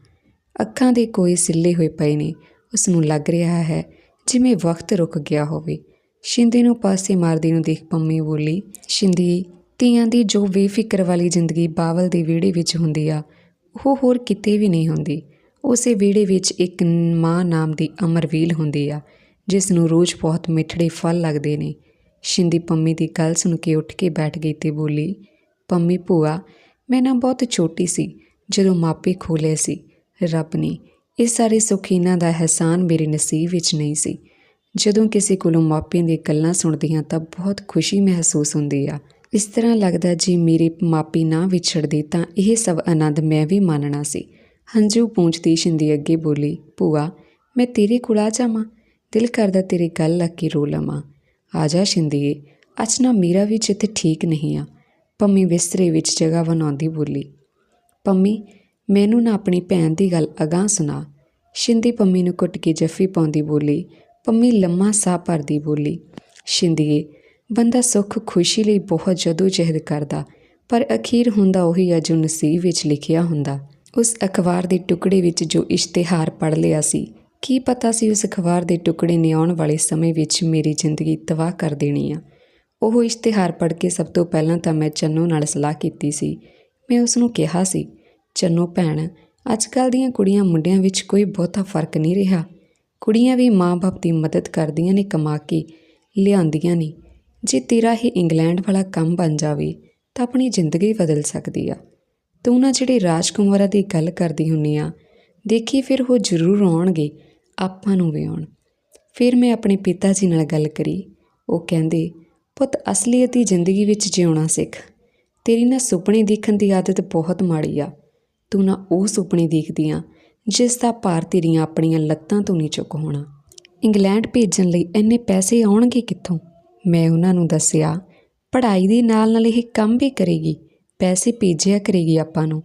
ਅੱਖਾਂ ਦੇ ਕੋਈ ਸਿੱਲੇ ਹੋਏ ਪਏ ਨੇ। ਉਸ ਨੂੰ ਲੱਗ ਰਿਹਾ ਹੈ ਜਿਵੇਂ ਵਕਤ ਰੁਕ ਗਿਆ ਹੋਵੇ। ਸ਼ਿੰਦੇ ਨੂੰ ਪਾਸੇ ਮਾਰਦੀ ਨੂੰ ਦੇਖ ਪੰਮੀ ਬੋਲੀ, ਸ਼ਿੰਦੀ, ਧੀਆਂ ਦੀ ਜੋ ਬੇਫਿਕਰ ਵਾਲੀ ਜ਼ਿੰਦਗੀ ਬਾਵਲ ਦੇ ਵਿਹੜੇ ਵਿੱਚ ਹੁੰਦੀ ਆ, ਉਹ ਹੋਰ ਕਿਤੇ ਵੀ ਨਹੀਂ ਹੁੰਦੀ। ਉਸੇ ਵਿਹੜੇ ਵਿੱਚ ਇੱਕ ਮਾਂ ਨਾਮ ਦੀ ਅਮਰਵੀਲ ਹੁੰਦੀ ਆ, ਜਿਸ ਨੂੰ ਰੋਜ਼ ਬਹੁਤ ਮਿੱਠੜੇ ਫਲ ਲੱਗਦੇ ਨੇ। ਸ਼ਿੰਦੀ ਪੰਮੀ ਦੀ ਗੱਲ ਸੁਣ ਕੇ ਉੱਠ ਕੇ ਬੈਠ ਗਈ ਤੇ ਬੋਲੀ, ਪੰਮੀ ਭੂਆ, ਮੈਂ ਨਾ ਬਹੁਤ ਛੋਟੀ ਸੀ, ਜਦੋਂ ਮਾਪੇ ਖੋਲੇ ਸੀ। ਰੱਬ ਨੇ, ਇਹ ਸਾਰੇ ਸੁੱਖ ਇਹਨਾਂ ਦਾ ਅਹਿਸਾਨ ਮੇਰੇ ਨਸੀਬ ਵਿੱਚ ਨਹੀਂ ਸੀ। ਜਦੋਂ ਕਿਸੇ ਕੋਲੋਂ ਮਾਪਿਆਂ ਦੀਆਂ ਗੱਲਾਂ ਸੁਣਦੀਆਂ ਤਾਂ ਬਹੁਤ ਖੁਸ਼ੀ ਮਹਿਸੂਸ ਹੁੰਦੀ ਆ। ਇਸ ਤਰ੍ਹਾਂ ਲੱਗਦਾ ਜੇ ਮੇਰੇ ਮਾਪੇ ਨਾ ਵਿਛੜਦੇ ਤਾਂ ਇਹ ਸਭ ਆਨੰਦ ਮੈਂ ਵੀ ਮਾਣਨਾ ਸੀ। ਹੰਝੂ ਪੂੰਝਦੀ ਸ਼ਿੰਦੀ ਅੱਗੇ ਬੋਲੀ, ਭੂਆ, ਮੈਂ ਤੇਰੇ ਕੋਲ ਆ ਜਾਵਾਂ। ਦਿਲ ਕਰਦਾ ਤੇਰੇ ਗੱਲ ਲੱਗ ਕੇ ਰੋ ਲਵਾਂ। ਆ ਜਾ ਸ਼ਿੰਦੀਏ, ਅੱਜ ਨਾ ਮੇਰਾ ਵੀ ਚਿੱਤ ਠੀਕ ਨਹੀਂ ਆ। ਪੰਮੀ ਬਿਸਤਰੇ ਵਿੱਚ ਜਗ੍ਹਾ ਬਣਾਉਂਦੀ ਬੋਲੀ, ਪੰਮੀ, ਮੈਨੂੰ ਨਾ ਆਪਣੀ ਭੈਣ ਦੀ ਗੱਲ ਅਗਾਂਹ ਸੁਣਾ। ਸ਼ਿੰਦੀ ਪੰਮੀ ਨੂੰ ਕੁੱਟ ਕੇ ਜੱਫੀ ਪਾਉਂਦੀ ਬੋਲੀ, ਪੰਮੀ ਲੰਮਾ ਸਾਹ ਭਰਦੀ ਬੋਲੀ, ਸ਼ਿੰਦੀਏ, ਬੰਦਾ ਸੁੱਖ ਖੁਸ਼ੀ ਲਈ ਬਹੁਤ ਜਦੋ ਜਹਿਦ ਕਰਦਾ, ਪਰ ਅਖੀਰ ਹੁੰਦਾ ਉਹੀ ਆ ਜੋ ਨਸੀਬ ਵਿੱਚ ਲਿਖਿਆ ਹੁੰਦਾ। ਉਸ ਅਖਬਾਰ ਦੇ ਟੁਕੜੇ ਵਿੱਚ ਜੋ ਇਸ਼ਤਿਹਾਰ ਪੜ੍ਹ ਲਿਆ ਸੀ, ਕੀ ਪਤਾ ਸੀ ਉਸ ਅਖਬਾਰ ਦੇ ਟੁਕੜੇ ਨੇ ਆਉਣ ਵਾਲੇ ਸਮੇਂ ਵਿੱਚ ਮੇਰੀ ਜ਼ਿੰਦਗੀ ਤਬਾਹ ਕਰ ਦੇਣੀ ਆ। ਉਹ ਇਸ਼ਤਿਹਾਰ ਪੜ੍ਹ ਕੇ ਸਭ ਤੋਂ ਪਹਿਲਾਂ ਤਾਂ ਮੈਂ ਚੰਨੂ ਨਾਲ ਸਲਾਹ ਕੀਤੀ ਸੀ। ਮੈਂ ਉਸ ਨੂੰ ਕਿਹਾ ਸੀ, ਚੰਨੂ ਭੈਣ ਅੱਜ ਕੱਲ੍ਹ ਦੀਆਂ ਕੁੜੀਆਂ ਮੁੰਡਿਆਂ ਵਿੱਚ ਕੋਈ ਬਹੁਤਾ ਫ਼ਰਕ ਨਹੀਂ ਰਿਹਾ। ਕੁੜੀਆਂ ਵੀ ਮਾਂ-ਬਾਪ ਦੀ ਮਦਦ ਕਰਦੀਆਂ ਨੇ ਕਮਾ ਕੇ ਲਿਆਂਦੀਆਂ ਨੇ। ਜੇ ਤੇਰਾ ਇਹ ਇੰਗਲੈਂਡ ਵਾਲਾ ਕੰਮ ਬਣ ਜਾਵੇ, ਤਾਂ ਆਪਣੀ ਜ਼ਿੰਦਗੀ ਬਦਲ ਸਕਦੀ ਆ। ਤੂੰ ਨਾ ਜਿਹੜੇ ਰਾਜਕੁਮਾਰਾਂ ਦੀ ਗੱਲ ਕਰਦੀ ਹੁੰਨੀ ਆ, ਦੇਖੀ ਫਿਰ ਉਹ ਜ਼ਰੂਰ ਆਉਣਗੇ, ਆਪਾਂ ਨੂੰ ਵੀ ਆਉਣ। ਫਿਰ ਮੈਂ ਆਪਣੇ ਪਿਤਾ ਜੀ ਨਾਲ ਗੱਲ ਕਰੀ। ਉਹ ਕਹਿੰਦੇ, ਪੁੱਤ, ਅਸਲੀਅਤ ਦੀ ਜ਼ਿੰਦਗੀ ਵਿੱਚ ਜਿਉਣਾ ਸਿੱਖ। ਤੇਰੀ ਨਾ ਸੁਪਨੇ ਦੇਖਣ ਦੀ ਆਦਤ ਬਹੁਤ ਮਾੜੀ ਆ। ਤੂੰ ਨਾ ਉਹ ਸੁਪਨੇ ਦੇਖਦੀ ਆ, ਜਿਸ ਦਾ ਭਾਰ ਤੇਰੀਆਂ ਆਪਣੀਆਂ ਲੱਤਾਂ ਤੋਂ ਨਹੀਂ ਚੁੱਕ ਹੋਣਾ। ਇੰਗਲੈਂਡ ਭੇਜਣ ਲਈ ਇੰਨੇ ਪੈਸੇ ਆਉਣਗੇ ਕਿੱਥੋਂ? ਮੈਂ ਉਹਨਾਂ ਨੂੰ ਦੱਸਿਆ, ਪੜ੍ਹਾਈ ਦੇ ਨਾਲ ਨਾਲ ਇਹ ਕੰਮ ਵੀ ਕਰੇਗੀ। ਪੈਸੇ ਭੇਜਿਆ ਕਰੇਗੀ ਆਪਾਂ ਨੂੰ।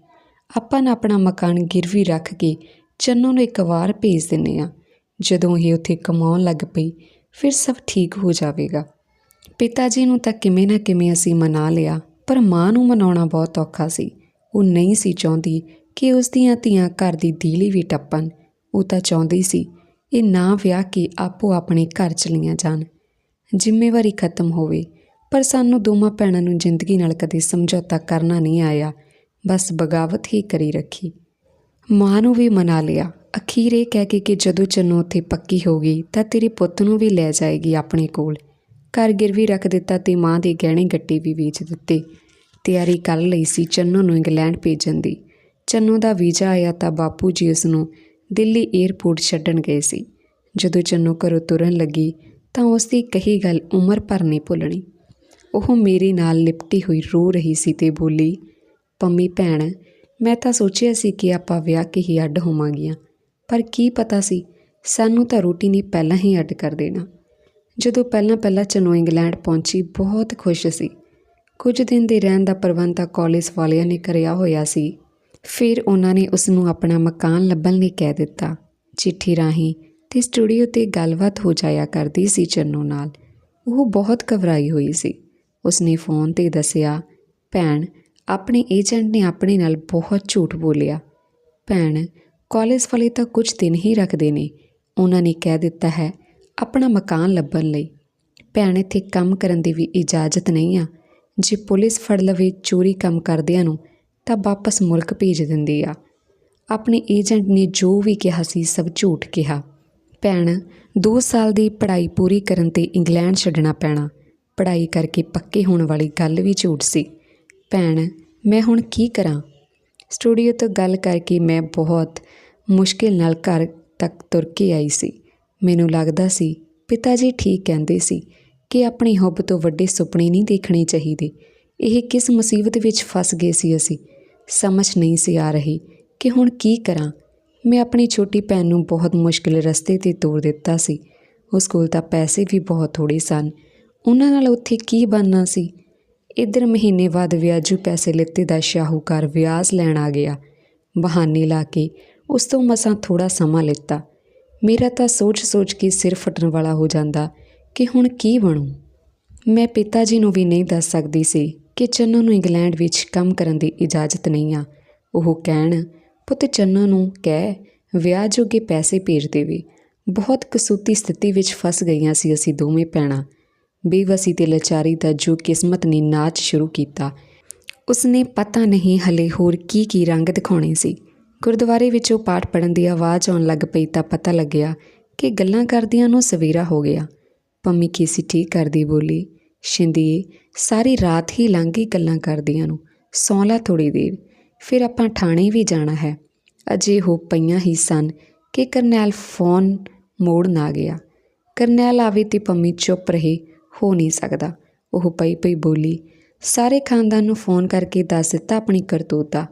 ਆਪਾਂ ਨਾ ਆਪਣਾ ਮਕਾਨ ਗਿਰਵੀ ਰੱਖ ਕੇ ਚੰਨੂ ਨੂੰ ਇੱਕ ਵਾਰ ਭੇਜ ਦਿੰਨੇ ਆ ਜਦੋਂ ਇਹ ਉੱਥੇ ਕਮਾਉਣ ਲੱਗ ਪਈ, ਫਿਰ ਸਭ ਠੀਕ ਹੋ ਜਾਵੇਗਾ। ਪਿਤਾ ਜੀ ਨੂੰ ਤਾਂ ਕਿਵੇਂ ਨਾ ਕਿਵੇਂ ਅਸੀਂ ਮਨਾ ਲਿਆ, ਪਰ ਮਾਂ ਨੂੰ ਮਨਾਉਣਾ ਬਹੁਤ ਔਖਾ ਸੀ। ਉਹ ਨਹੀਂ ਸੀ ਚਾਹੁੰਦੀ ਕਿ ਉਸ ਦੀਆਂ ਧੀਆਂ ਘਰ ਦੀ ਦੀਲੀ ਵੀ ਟੱਪਣ। ਉਹ ਤਾਂ ਚਾਹੁੰਦੀ ਸੀ, ਇਹ ਨਾ ਵਿਆਹ ਕੇ ਆਪੋ ਆਪਣੇ ਘਰ ਚਲੀਆਂ ਜਾਣ। ਜ਼ਿੰਮੇਵਾਰੀ ਖਤਮ ਹੋਵੇ। ਪਰ ਸਾਨੂੰ ਦੋਵਾਂ ਭੈਣਾਂ ਨੂੰ ਜ਼ਿੰਦਗੀ ਨਾਲ ਕਦੇ ਸਮਝੌਤਾ ਕਰਨਾ ਨਹੀਂ ਆਇਆ। ਬਸ ਬਗਾਵਤ ਹੀ ਕਰੀ ਰੱਖੀ। ਮਾਂ ਨੂੰ ਵੀ ਮਨਾ ਲਿਆ। ਅਖੀਰ ਇਹ ਕਹਿ ਕੇ ਕਿ ਜਦੋਂ ਚੰਨੂ ਉੱਥੇ ਪੱਕੀ ਹੋ ਗਈ ਤਾਂ ਤੇਰੇ ਪੁੱਤ ਨੂੰ ਵੀ ਲੈ ਜਾਏਗੀ ਆਪਣੇ ਕੋਲ। ਘਰ ਗਿਰਵੀ ਰੱਖ ਦਿੱਤਾ ਤੇ ਮਾਂ ਦੇ ਗਹਿਣੇ ਗੱਟੇ ਵੀ ਵੇਚ ਦਿੱਤੇ। ਤਿਆਰੀ ਕਰ ਲਈ ਸੀ ਚੰਨੋ ਨੂੰ ਇੰਗਲੈਂਡ ਭੇਜਣ ਦੀ। ਚੰਨੋ ਦਾ ਵੀਜ਼ਾ ਆਇਆ ਤਾਂ ਬਾਪੂ ਜੀ ਉਸ ਨੂੰ ਦਿੱਲੀ 에ਅਰਪੋਰਟ ਛੱਡਣ ਗਏ ਸੀ। ਜਦੋਂ ਚੰਨੂ ਘਰੋਂ ਤੁਰਨ ਲੱਗੀ ਤਾਂ ਉਸ ਦੀ ਕਹੀ ਗੱਲ ਉਮਰ ਭਰ ਨਹੀਂ ਭੁੱਲਣੀ। ਉਹ ਮੇਰੇ ਨਾਲ ਲਿਪਟੀ ਹੋਈ ਰੋ ਰਹੀ ਸੀ ਤੇ ਬੋਲੀ, ਪੰਮੀ ਭੈਣ, ਮੈਂ ਤਾਂ ਸੋਚਿਆ ਸੀ ਕਿ ਆਪਾਂ ਵਿਆਹ ਕੇ ਹੀ ਅੱਡ ਹੋਵਾਂਗੀਆਂ, ਪਰ ਕੀ ਪਤਾ ਸੀ, ਸਾਨੂੰ ਤਾਂ ਰੋਟੀ ਨੇ ਪਹਿਲਾਂ ਹੀ ਅੱਡ ਕਰ ਦੇਣਾ। ਜਦੋਂ ਪਹਿਲਾਂ ਪਹਿਲਾਂ ਚਨੋ ਇੰਗਲੈਂਡ ਪਹੁੰਚੀ, ਬਹੁਤ ਖੁਸ਼ ਸੀ। ਕੁਝ ਦਿਨ ਦੇ ਰਹਿਣ ਦਾ ਪ੍ਰਬੰਧ ਤਾਂ ਕਾਲਜ ਵਾਲਿਆਂ ਨੇ ਕਰਿਆ ਹੋਇਆ ਸੀ। ਫਿਰ ਉਹਨਾਂ ਨੇ ਉਸ ਨੂੰ ਆਪਣਾ ਮਕਾਨ ਲੱਭਣ ਲਈ ਕਹਿ ਦਿੱਤਾ। ਚਿੱਠੀ ਰਾਹੀਂ ਤੇ ਸਟੂਡੀਓ ਤੇ ਗੱਲਬਾਤ ਹੋ ਜਾਇਆ ਕਰਦੀ ਸੀ ਚੰਨੂ ਨਾਲ। ਉਹ ਬਹੁਤ ਘਬਰਾਈ ਹੋਈ ਸੀ। ਉਸਨੇ ਫੋਨ ਤੇ ਦੱਸਿਆ, ਭੈਣ, ਆਪਣੇ ਏਜੰਟ ਨੇ ਆਪਣੇ ਨਾਲ ਬਹੁਤ ਝੂਠ ਬੋਲਿਆ। ਭੈਣ, ਕਾਲਜ ਵਾਲੇ ਤਾਂ ਕੁਝ ਦਿਨ ਹੀ ਰੱਖਦੇ ਨੇ। ਉਹਨਾਂ ਨੇ ਕਹਿ ਦਿੱਤਾ ਹੈ, ਆਪਣਾ ਮਕਾਨ ਲੱਭਣ ਲਈ। ਭੈਣ, ਇੱਥੇ ਕੰਮ ਕਰਨ ਦੀ ਵੀ ਇਜਾਜ਼ਤ ਨਹੀਂ ਆ। ਜੇ ਪੁਲਿਸ ਫੜ ਲਵੇ ਚੋਰੀ ਕੰਮ ਕਰਦਿਆਂ ਨੂੰ, ਤਾਂ ਵਾਪਸ ਮੁਲਕ ਭੇਜ ਦਿੰਦੀ ਆ। ਆਪਣੇ ਏਜੰਟ ਨੇ ਜੋ ਵੀ ਕਿਹਾ ਸੀ, ਸਭ ਝੂਠ ਕਿਹਾ। ਭੈਣ 2 ਸਾਲ ਦੀ ਪੜ੍ਹਾਈ ਪੂਰੀ ਕਰਨ ਤੇ ਇੰਗਲੈਂਡ ਛੱਡਣਾ ਪੈਣਾ। ਪੜ੍ਹਾਈ ਕਰਕੇ ਪੱਕੇ ਹੋਣ ਵਾਲੀ ਗੱਲ ਵੀ ਝੂਠ ਸੀ। ਭੈਣ, ਮੈਂ ਹੁਣ ਕੀ ਕਰਾਂ? ਸਟੂਡੀਓ ਤੋਂ ਗੱਲ ਕਰਕੇ ਮੈਂ ਬਹੁਤ ਮੁਸ਼ਕਿਲ ਨਾਲ ਘਰ ਤੱਕ ਤੁਰ ਕੇ ਆਈ ਸੀ। ਮੈਨੂੰ ਲੱਗਦਾ ਸੀ ਪਿਤਾ ਜੀ ਠੀਕ ਕਹਿੰਦੇ ਸੀ ਕਿ ਆਪਣੀ ਹੁੱਬ ਤੋਂ ਵੱਡੇ ਸੁਪਨੇ ਨਹੀਂ ਦੇਖਣੇ ਚਾਹੀਦੇ। ਇਹ ਕਿਸ ਮੁਸੀਬਤ ਵਿੱਚ ਫਸ ਗਏ ਸੀ ਅਸੀਂ? ਸਮਝ ਨਹੀਂ ਸੀ ਆ ਰਹੀ ਕਿ ਹੁਣ ਕੀ ਕਰਾਂ। ਮੈਂ ਆਪਣੀ ਛੋਟੀ ਭੈਣ ਨੂੰ ਬਹੁਤ ਮੁਸ਼ਕਿਲ ਰਸਤੇ ਤੇ ਤੋਰ ਦਿੱਤਾ ਸੀ। ਉਸ ਕੋਲ ਤਾਂ ਪੈਸੇ ਵੀ ਬਹੁਤ ਥੋੜੇ ਸਨ। ਉਹਨਾਂ ਨਾਲ ਉੱਥੇ ਕੀ ਬਣਨਾ ਸੀ? ਇਧਰ ਮਹੀਨੇ ਬਾਅਦ ਵਿਆਜੂ ਪੈਸੇ ਲਿੱਤੇ ਦਾ ਸ਼ਾਹੂਕਾਰ ਵਿਆਜ ਲੈਣ ਆ ਗਿਆ। ਬਹਾਨੇ ਲਾ ਕੇ ਉਸ ਤੋਂ ਮਸਾਂ ਥੋੜਾ ਸਮਾਂ ਲਿੱਤਾ। ਮੇਰਾ ਤਾਂ ਸੋਚ-ਸੋਚ ਕੇ ਸਿਰ ਫਟਣ ਵਾਲਾ ਹੋ ਜਾਂਦਾ ਕਿ ਹੁਣ ਕੀ ਬਣੂ? ਮੈਂ ਪਿਤਾ ਜੀ ਨੂੰ ਵੀ ਨਹੀਂ ਦੱਸ ਸਕਦੀ ਸੀ ਕਿ ਚੰਨੂ ਨੂੰ ਇੰਗਲੈਂਡ ਵਿੱਚ ਕੰਮ ਕਰਨ ਦੀ ਇਜਾਜ਼ਤ ਨਹੀਂ ਆ। ਉਹ ਕਹਿਣ, ਪੁੱਤ ਚੰਨੂ ਨੂੰ ਕਹਿ ਵਿਆਹ ਜੋਗੇ ਪੈਸੇ ਭੇਜ ਦੇਵੇ। ਬਹੁਤ ਕਸੂਤੀ ਸਥਿਤੀ ਵਿੱਚ ਫਸ ਗਈਆਂ ਸੀ ਅਸੀਂ ਦੋਵੇਂ ਭੈਣਾਂ। ਬੇਵਸੀ ਤੇ ਲਾਚਾਰੀ ਦਾ ਜੋ ਕਿਸਮਤ ਨੇ ਨਾਚ ਸ਼ੁਰੂ ਕੀਤਾ, ਉਸਨੇ ਪਤਾ ਨਹੀਂ ਹਲੇ ਹੋਰ ਕੀ ਕੀ ਰੰਗ ਦਿਖਾਉਣੇ ਸੀ। ਗੁਰਦੁਆਰੇ ਵਿੱਚੋਂ ਪਾਠ ਪੜਨ ਦੀ ਆਵਾਜ਼ ਆਉਣ ਲੱਗ ਪਈ ਤਾਂ ਪਤਾ ਲੱਗਿਆ ਕਿ ਗੱਲਾਂ ਕਰਦਿਆਂ ਨੂੰ ਸਵੇਰਾ ਹੋ ਗਿਆ। ਪੰਮੀ ਕਿਸੇ ਠੀਕ ਕਰਦੀ ਬੋਲੀ, ਸ਼ਿੰਦੀਏ, ਸਾਰੀ ਰਾਤ ਹੀ ਲੰਘ ਗੱਲਾਂ ਕਰਦਿਆਂ ਨੂੰ। ਸੌਂਲਾ ਥੋੜੀ ਦੇਰ, ਫਿਰ ਆਪਾਂ ਥਾਣੇ ਵੀ ਜਾਣਾ ਹੈ। ਅਜੇ ਹੋ ਪਈਆਂ ਹੀ ਸਨ ਕਿ ਕਰਨੈਲ ਫੋਨ ਮੋੜ ਨਾ ਗਿਆ। ਕਰਨੈਲ ਆਵੇ ਤੇ ਪੰਮੀ ਚੁੱਪ ਰਹੇ ਹੋ ਨਹੀਂ ਸਕਦਾ। ਉਹ ਪਈ ਪਈ ਬੋਲੀ, ਸਾਰੇ ਖਾਨਦਾਨ ਨੂੰ ਫੋਨ ਕਰਕੇ ਦੱਸ ਦਿੱਤਾ ਆਪਣੀ ਕਰਤੂਤ ਦਾ।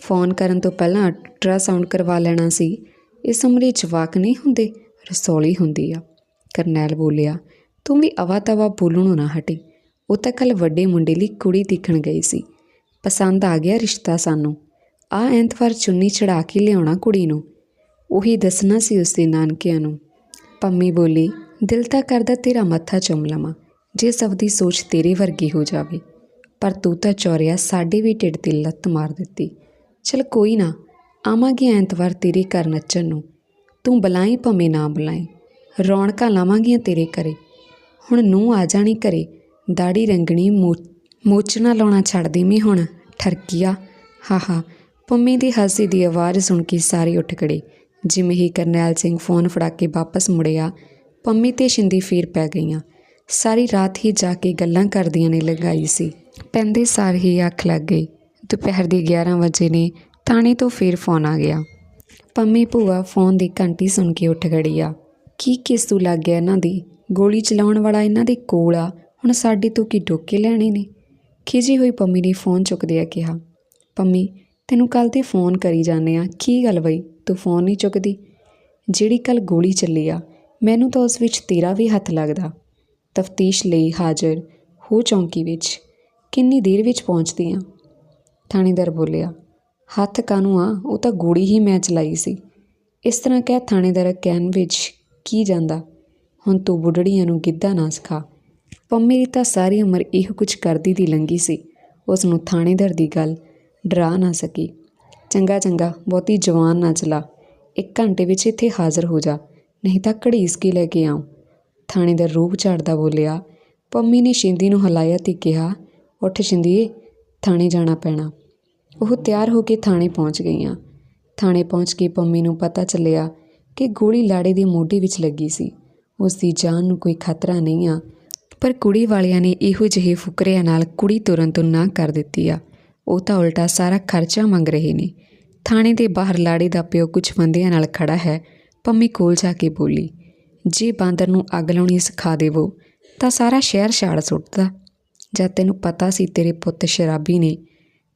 ਫੋਨ ਕਰਨ ਤੋਂ ਪਹਿਲਾਂ ਅਲਟਰਾਸਾਊਂਡ ਕਰਵਾ ਲੈਣਾ ਸੀ। ਇਸ ਉਮਰੇ ਜਵਾਕ ਨਹੀਂ ਹੁੰਦੇ, ਰਸੌਲੀ ਹੁੰਦੀ ਆ। ਕਰਨੈਲ ਬੋਲਿਆ, ਤੂੰ ਵੀ ਅਵਾ ਤਵਾ ਬੋਲਣੋਂ ਨਾ ਹਟੀ। ਉਹ ਤਾਂ ਕੱਲ ਵੱਡੇ ਮੁੰਡੇ ਲਈ ਕੁੜੀ ਦੇਖਣ ਗਈ ਸੀ। ਪਸੰਦ ਆ ਗਿਆ ਰਿਸ਼ਤਾ ਸਾਨੂੰ। ਆ ਐਂਤਵਾਰ ਚੁੰਨੀ ਚੜਾ ਕੇ ਲਿਆਉਣਾ ਕੁੜੀ ਨੂੰ। ਉਹੀ ਦੱਸਣਾ ਸੀ ਉਸਦੇ ਨਾਨਕਿਆਂ ਨੂੰ। ਪੰਮੀ ਬੋਲੀ, ਦਿਲ ਤਾਂ ਕਰਦਾ ਤੇਰਾ ਮੱਥਾ ਚੁੰਮ ਲਵਾਂ। ਜੇ ਸਭ ਦੀ ਸੋਚ ਤੇਰੇ ਵਰਗੀ ਹੋ ਜਾਵੇ, ਪਰ ਤੂੰ ਤਾਂ ਚੌਰਿਆ ਸਾਡੇ ਵੀ ਢਿੱਡ ਤੇ ਲੱਤ ਮਾਰ ਦਿੱਤੀ। ਚਲ ਕੋਈ ਨਾ, ਆਵਾਂਗੇ ਐਤਵਾਰ ਤੇਰੇ ਘਰ ਨੱਚਣ ਨੂੰ। ਤੂੰ ਬੁਲਾਈ ਭਵੇਂ ਨਾ ਬੁਲਾਈ, ਰੌਣਕਾਂ ਲਾਵਾਂਗੀਆਂ ਤੇਰੇ ਘਰੇ। ਹੁਣ ਨੂੰ ਆ ਜਾਣੀ ਘਰੇ ਦਾੜੀ ਰੰਗਣੀ ਮੋ- ਮੋਚਣਾ ਲਾਉਣਾ ਛੱਡ ਦੇਵੀਂ ਹੁਣ, ਠਰਕੀਆ। ਹਾਹਾ, ਪੰਮੀ ਦੀ ਹਾਸੀ ਦੀ ਆਵਾਜ਼ ਸੁਣ ਕੇ ਸਾਰੇ ਉੱਠ ਖੜੇ। ਜਿਵੇਂ ਹੀ ਕਰਨੈਲ ਸਿੰਘ ਫੋਨ ਫੜਾ ਕੇ ਵਾਪਸ ਮੁੜਿਆ, ਪੰਮੀ ਤੇ ਸ਼ਿੰਦੀ ਫੇਰ ਪੈ ਗਈਆਂ। ਸਾਰੀ ਰਾਤ ਹੀ ਜਾ ਕੇ ਗੱਲਾਂ ਕਰਦੀਆਂ ਨੇ ਲਗਾਈ ਸੀ। ਪੈਂਦੇ ਸਾਰ ਹੀ ਅੱਖ ਲੱਗ ਗਈ। ਦੁਪਹਿਰ ਦੇ 11 ਵਜੇ ਨੇ ਥਾਣੇ ਤੋਂ ਫੇਰ ਫੋਨ ਆ ਗਿਆ। ਪੰਮੀ ਭੂਆ ਫੋਨ ਦੀ ਘੰਟੀ ਸੁਣ ਕੇ ਉੱਠ ਖੜੀ ਆ। ਕੀ ਕਿਸ ਕਿਸੂ ਲੱਗ ਗਿਆ ਇਹਨਾਂ ਦੀ? ਗੋਲੀ ਚਲਾਉਣ ਵਾਲਾ ਇਹਨਾਂ ਦੇ ਕੋਲ ਆ? ਹੁਣ ਸਾਡੇ ਤੋਂ ਕੀ ਡੋਕੇ ਲੈਣੇ ਨੇ? ਖਿਜੀ ਹੋਈ ਪੰਮੀ ਨੇ ਫੋਨ ਚੁੱਕਦਿਆਂ ਕਿਹਾ, ਪੰਮੀ, ਤੈਨੂੰ ਕੱਲ ਤੇ ਫੋਨ ਕਰੀ ਜਾਂਦੇ ਆ ਕੀ ਗੱਲ ਬਈ? ਤੂੰ ਫੋਨ ਨਹੀਂ ਚੁੱਕਦੀ? ਜਿਹੜੀ ਕੱਲ ਗੋਲੀ ਚੱਲੀ ਆ, ਮੈਨੂੰ ਤਾਂ ਉਸ ਵਿੱਚ ਤੇਰਾ ਵੀ ਹੱਥ ਲੱਗਦਾ। ਤਫਤੀਸ਼ ਲਈ ਹਾਜ਼ਰ ਹੋ ਚੌਂਕੀ ਵਿੱਚ ਕਿੰਨੀ ਦੇਰ ਵਿੱਚ ਪਹੁੰਚਦੀ ਆ? ਥਾਣੇਦਾਰ ਬੋਲਿਆ, ਹੱਥ ਕਾਨੂੰ ਆ? ਉਹ ਤਾਂ ਗੋਲੀ ਹੀ ਮੈਂ ਚਲਾਈ ਸੀ। ਇਸ ਤਰ੍ਹਾਂ ਕਹਿ ਥਾਣੇਦਾਰ ਕਹਿਣ ਵਿੱਚ ਕੀ ਜਾਂਦਾ? ਹੁਣ ਤੂੰ ਬੁੱਢੜੀਆਂ ਨੂੰ ਗਿੱਧਾ ਨਾ ਸਿਖਾ। ਪੰਮੀ ਦੀ ਤਾਂ ਸਾਰੀ ਉਮਰ ਇਹੋ ਕੁਝ ਕਰਦੀ ਦੀ ਲੰਗੀ ਸੀ। ਉਸ ਨੂੰ ਥਾਣੇਦਾਰ ਦੀ ਗੱਲ ਡਰਾ ਨਾ ਸਕੀ। ਚੰਗਾ ਚੰਗਾ, ਬਹੁਤੀ ਜਵਾਨ ਨਾ ਚਲਾ। ਇੱਕ ਘੰਟੇ ਵਿੱਚ ਇੱਥੇ ਹਾਜ਼ਰ ਹੋ ਜਾ, ਨਹੀਂ ਤਾਂ ਘੜੀਸ ਕੇ ਲੈ ਕੇ ਆਉਂ। ਥਾਣੇਦਾਰ ਰੂਪ ਝਾੜਦਾ ਬੋਲਿਆ, ਪੰਮੀ ਨੇ ਸ਼ਿੰਦੀ ਨੂੰ ਹਲਾਇਆ ਤੇ ਕਿਹਾ, ਉੱਠ ਸ਼ਿੰਦੀਏ ਥਾਣੇ ਜਾਣਾ ਪੈਣਾ। ਉਹ ਤਿਆਰ ਹੋ ਕੇ ਥਾਣੇ ਪਹੁੰਚ ਗਈਆਂ। ਥਾਣੇ ਪਹੁੰਚ ਕੇ ਪੰਮੀ ਨੂੰ ਪਤਾ ਚੱਲਿਆ ਕਿ ਗੋਲੀ ਲਾੜੇ ਦੇ ਮੋਢੇ ਵਿੱਚ ਲੱਗੀ ਸੀ। ਉਸ ਦੀ ਜਾਨ ਨੂੰ ਕੋਈ ਖਤਰਾ ਨਹੀਂ ਆ, ਪਰ ਕੁੜੀ ਵਾਲਿਆਂ ਨੇ ਇਹੋ ਜਿਹੇ ਫੁਕਰਿਆਂ ਨਾਲ ਕੁੜੀ ਤੁਰਨ ਤੋਂ ਨਾ ਕਰ ਦਿੱਤੀ ਆ। ਉਹ ਤਾਂ ਉਲਟਾ ਸਾਰਾ ਖਰਚਾ ਮੰਗ ਰਹੇ ਨੇ। ਥਾਣੇ ਦੇ ਬਾਹਰ ਲਾੜੇ ਦਾ ਪਿਓ ਕੁਝ ਬੰਦਿਆਂ ਨਾਲ ਖੜਾ ਹੈ, ਪੰਮੀ ਕੋਲ ਜਾ ਕੇ ਬੋਲੀ ਜੇ ਬਾਂਦਰ ਨੂੰ ਅੱਗ ਲਾਉਣੀ ਸਿਖਾ ਦੇਵੋ, ਤਾਂ ਸਾਰਾ ਸ਼ਹਿਰ ਛਾੜ ਸੁੱਟਦਾ। ਜਦ ਤੈਨੂੰ ਪਤਾ ਸੀ ਤੇਰੇ ਪੁੱਤ ਸ਼ਰਾਬੀ ਨੇ,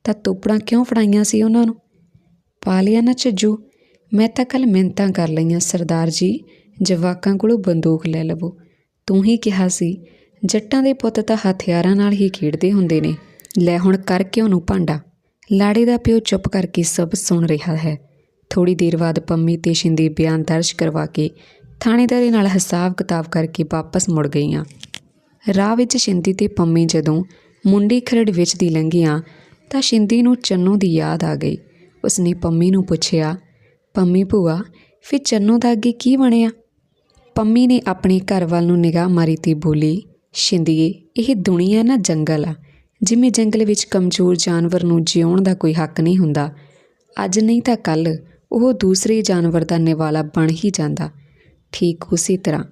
ਤਾਂ ਤੋਪੜਾਂ ਕਿਉਂ ਫੜਾਈਆਂ ਸੀ ਉਹਨਾਂ ਨੂੰ? ਪਾ ਲਿਆ ਨਾ ਝੱਜੂ, ਮੈਂ ਤਾਂ ਕੱਲ ਮਿੰਤਾਂ ਕਰ ਲਈਆਂ, ਸਰਦਾਰ ਜੀ, ਜਵਾਕਾਂ ਕੋਲੋਂ ਬੰਦੂਕ ਲੈ ਲਵੋ। ਤੂੰ ਹੀ ਕਿਹਾ ਸੀ, ਜੱਟਾਂ ਦੇ ਪੁੱਤ ਤਾਂ ਹਥਿਆਰਾਂ ਨਾਲ ਹੀ ਖੇਡਦੇ ਹੁੰਦੇ ਨੇ। ਲੈ ਹੁਣ ਕਰ ਕਿਉਂ ਨੂੰ ਭਾਂਡਾ? ਲਾੜੇ ਦਾ ਪਿਓ ਚੁੱਪ ਕਰਕੇ ਸਭ ਸੁਣ ਰਿਹਾ ਹੈ। ਥੋੜੀ ਦੇਰ ਬਾਅਦ ਪੰਮੀ ਤੇ ਸ਼ਿੰਦੀ ਬਿਆਨ ਦਰਜ ਕਰਵਾ ਕੇ ਥਾਣੇਦਾਰੀ ਨਾਲ ਹਿਸਾਬ ਕਿਤਾਬ ਕਰਕੇ ਵਾਪਸ ਮੁੜ ਗਈਆਂ। ਰਾਹ ਵਿੱਚ ਸ਼ਿੰਦੀ ਤੇ ਪੰਮੀ ਜਦੋਂ ਮੁੰਡੀ ਖਰੜ ਵਿੱਚ ਦੀ ਲੰਘੀਆਂ ਤਾਂ ਸ਼ਿੰਦੀ ਨੂੰ ਚੰਨੂ ਦੀ ਯਾਦ ਆ ਗਈ। ਉਸਨੇ ਪੰਮੀ ਨੂੰ ਪੁੱਛਿਆ, ਪੰਮੀ ਭੂਆ, ਫਿਰ ਚੰਨੂ ਦਾ ਅੱਗੇ ਕੀ ਬਣਿਆ? ਪੰਮੀ ਨੇ ਆਪਣੇ ਘਰ ਵੱਲ ਨੂੰ ਨਿਗਾਹ ਮਾਰੀ ਤੇ ਬੋਲੀ, ਸ਼ਿੰਦੀਏ, ਇਹ ਦੁਨੀਆ ਨਾ ਜੰਗਲ ਆ। ਜਿਵੇਂ ਜੰਗਲ ਵਿੱਚ ਕਮਜ਼ੋਰ ਜਾਨਵਰ ਨੂੰ ਜਿਉਣ ਦਾ ਕੋਈ ਹੱਕ ਨਹੀਂ ਹੁੰਦਾ, ਅੱਜ ਨਹੀਂ ਤਾਂ ਕੱਲ ਉਹ ਦੂਸਰੇ ਜਾਨਵਰ ਦਾ ਨਿਵਾਲਾ ਬਣ ਹੀ ਜਾਂਦਾ। ਠੀਕ ਉਸੇ ਤਰ੍ਹਾਂ।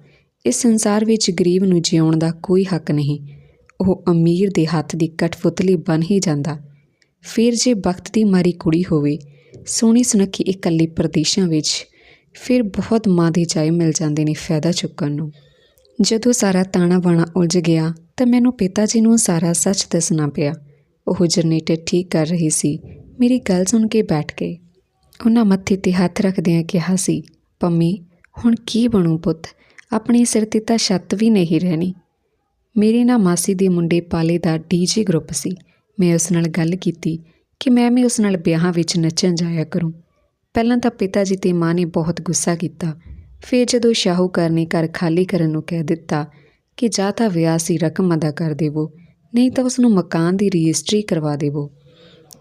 ਇਸ ਸੰਸਾਰ ਵਿੱਚ ਗਰੀਬ ਨੂੰ ਜਿਉਣ ਦਾ ਕੋਈ ਹੱਕ ਨਹੀਂ। ਉਹ ਅਮੀਰ ਦੇ ਹੱਥ ਦੀ ਕਠਪੁਤਲੀ ਬਣ ਹੀ ਜਾਂਦਾ। ਫਿਰ ਜੇ ਵਕਤ ਦੀ ਮਾਰੀ ਕੁੜੀ ਹੋਵੇ, ਸੋਹਣੀ ਸੁਨੱਖੀ ਇਕੱਲੀ ਪ੍ਰਦੇਸ਼ਾਂ ਵਿੱਚ ਫਿਰ ਬਹੁਤ ਮਾਂ ਦੇ ਚਾਏ ਮਿਲ ਜਾਂਦੇ ਨੇ ਫਾਇਦਾ ਚੁੱਕਣ ਨੂੰ। ਜਦੋਂ ਸਾਰਾ ਤਾਣਾ ਬਾਣਾ ਉਲਝ ਗਿਆ, ਤਾਂ ਮੈਨੂੰ ਪਿਤਾ ਜੀ ਨੂੰ ਸਾਰਾ ਸੱਚ ਦੱਸਣਾ ਪਿਆ। ਉਹ ਜਨਰੇਟਰ ਠੀਕ ਕਰ ਰਹੀ ਸੀ। ਮੇਰੀ ਗੱਲ ਸੁਣ ਕੇ ਬੈਠ ਗਏ। ਉਹਨਾਂ ਮੱਥੇ ਤੇ ਹੱਥ ਰੱਖਦਿਆਂ ਕਿਹਾ ਸੀ, ਪੰਮੀ ਹੁਣ ਕੀ ਬਣੂ ਪੁੱਤ? ਆਪਣੇ ਸਿਰ ਤੇ ਤਾਂ ਛੱਤ ਵੀ ਨਹੀਂ ਰਹਿਣੀ। ਮੇਰੇ ਨਾਲ ਮਾਸੀ ਦੇ ਮੁੰਡੇ ਪਾਲੇ ਦਾ ਡੀਜੇ ਗਰੁੱਪ ਸੀ। ਮੈਂ ਉਸ ਨਾਲ ਗੱਲ ਕੀਤੀ ਕਿ ਮੈਂ ਵੀ ਉਸ ਨਾਲ ਵਿਆਹਾਂ ਵਿੱਚ ਨੱਚਣ ਜਾਇਆ ਕਰੂੰ। ਪਹਿਲਾਂ ਤਾਂ ਪਿਤਾ ਜੀ ਤੇ ਮਾਂ ਨੇ ਬਹੁਤ ਗੁੱਸਾ ਕੀਤਾ। ਫਿਰ ਜਦੋਂ ਸ਼ਾਹੂਕਾਰ ਨੇ ਘਰ ਖਾਲੀ ਕਰਨ ਨੂੰ ਕਹਿ ਦਿੱਤਾ ਕਿ ਜਾਂ ਤਾਂ ਵਿਆਹ ਸੀ, ਰਕਮ ਅਦਾ ਕਰ ਦੇਵੋ, ਨਹੀਂ ਤਾਂ ਉਸ ਨੂੰ ਮਕਾਨ ਦੀ ਰਜਿਸਟਰੀ ਕਰਵਾ ਦੇਵੋ।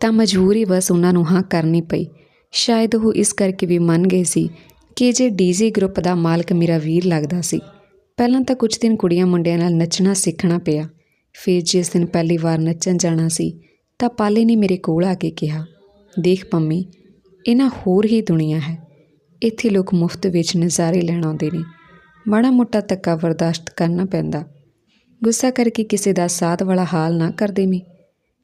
ਤਾਂ ਮਜਬੂਰੀ ਬਸ ਉਹਨਾਂ ਨੂੰ ਹਾਂ ਕਰਨੀ ਪਈ। ਸ਼ਾਇਦ ਉਹ ਇਸ ਕਰਕੇ ਵੀ ਮੰਨ ਗਏ ਸੀ ਕਿ ਜੇ ਡੀਜ਼ੇ ਗਰੁੱਪ ਦਾ ਮਾਲਕ ਮੇਰਾ ਵੀਰ ਲੱਗਦਾ ਸੀ, ਪਹਿਲਾਂ ਤਾਂ ਕੁਝ ਦਿਨ ਕੁੜੀਆਂ ਮੁੰਡਿਆਂ ਨਾਲ ਨੱਚਣਾ ਸਿੱਖਣਾ ਪਿਆ। ਫਿਰ ਜਿਸ ਦਿਨ ਪਹਿਲੀ ਵਾਰ ਨੱਚਣ ਜਾਣਾ ਸੀ, ਤਾਂ ਪਾਲੇ ਨੇ ਮੇਰੇ ਕੋਲ ਆ ਕੇ ਕਿਹਾ, ਦੇਖ ਪੰਮੀ, ਇਹਨਾਂ ਹੋਰ ਹੀ ਦੁਨੀਆ ਹੈ। ਇੱਥੇ ਲੋਕ ਮੁਫਤ ਵਿੱਚ ਨਜ਼ਾਰੇ ਲੈਣ ਆਉਂਦੇ ਨੇ। ਮਾੜਾ ਮੋਟਾ ਤੱਕਾ ਬਰਦਾਸ਼ਤ ਕਰਨਾ ਪੈਂਦਾ। ਗੁੱਸਾ ਕਰਕੇ ਕਿਸੇ ਦਾ ਸਾਥ ਵਾਲਾ ਹਾਲ ਨਾ ਕਰ ਦੇਵੀਂ।